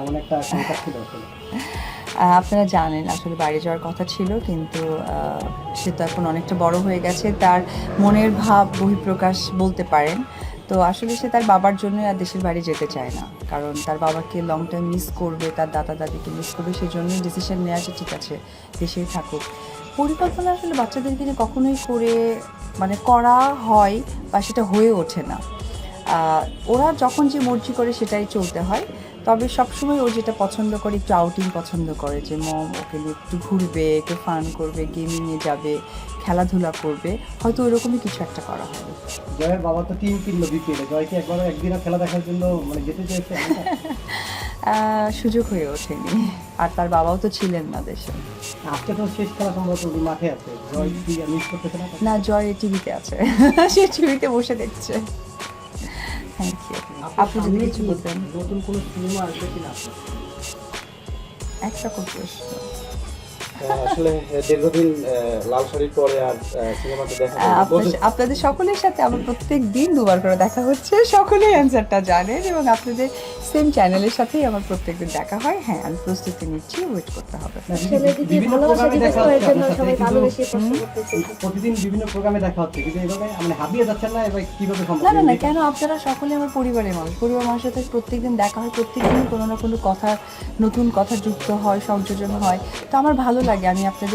এমন একটা ছিল আপনারা জানেন আসলে বাইরে যাওয়ার কথা ছিল, কিন্তু সে তো এখন অনেকটা বড় হয়ে গেছে। তার মনের ভাব বহিঃপ্রকাশ বলতে পারেন। তো আসলে সে তার বাবার জন্য আর দেশের বাইরে যেতে চায় না। কারণ তার বাবাকে লং টাইম মিস করবে, তার দাদা দাদিকে মিস করবে, সেই জন্যই ডিসিশন নেওয়া যে ঠিক আছে, দেশেই থাকুক। পরিকল্পনা আসলে বাচ্চাদেরকে নিয়ে কখনোই করে মানে করা হয় বা সেটা হয়ে ওঠে না। ওরা যখন যে মর্জি করে সেটাই চলতে হয়। তবে সবসময় ও যেটা পছন্দ করে একটু আউটিং পছন্দ করে যে মম ওকে নিয়ে একটু ঘুরবে একটু ফান করবে গেমিংয়ে যাবে খেলাধুলা করবে। হয়তো ওইরকমই কিছু একটা করা হবে। জয়ের বাবা তো টিম কিনলো বিপিএলে জয় কি একবার একদিনও খেলা দেখার জন্য মানে যেতে চেয়েছে। আহ, সুযোগ হয়ে ওঠেনি। আর তার বাবাও তো ছিলেন না দেশে। আজকে তো শেষ খেলা সম্ভবত মাঠে আছে। জয় কি মিস করতেছে না না জয় টিভিতে আছে। সে টিভিতে বসে দেখছে। থ্যাংক ইউ আপনি যদি কিছু বলতেন। নতুন কোনো সিনেমা আসবে কিনা? একটা খুব প্রশ্ন। আসলে দীর্ঘদিন লাল শাড়ির পরে আর সিনেমাতে দেখা আপনাদের সকলের সাথে আমার প্রত্যেক দিন দুবার করে দেখা হচ্ছে। সকলেই অ্যান্সারটা জানেন এবং আপনাদের সেম চ্যানেলের সাথেই আমার প্রত্যেকদিন দেখা হয়। হ্যাঁ আমি প্রস্তুতি নিচ্ছি ওয়েট করতে হবে প্রশ্ন করতেছে প্রতিদিন বিভিন্ন প্রোগ্রামে দেখা হচ্ছে কিন্তু মানে হাবিয়ে যাচ্ছেন না এবার কীভাবে সম্ভব? না না না কেন আপনারা সকলে আমার পরিবারের মানুষ। পরিবার মানুষের সাথে প্রত্যেকদিন দেখা হয় প্রত্যেকদিন কোনো না কোনো কথা নতুন কথা যুক্ত হয় সংযোজন হয়। তো আমার ভালো লাগে আমি আপনাদের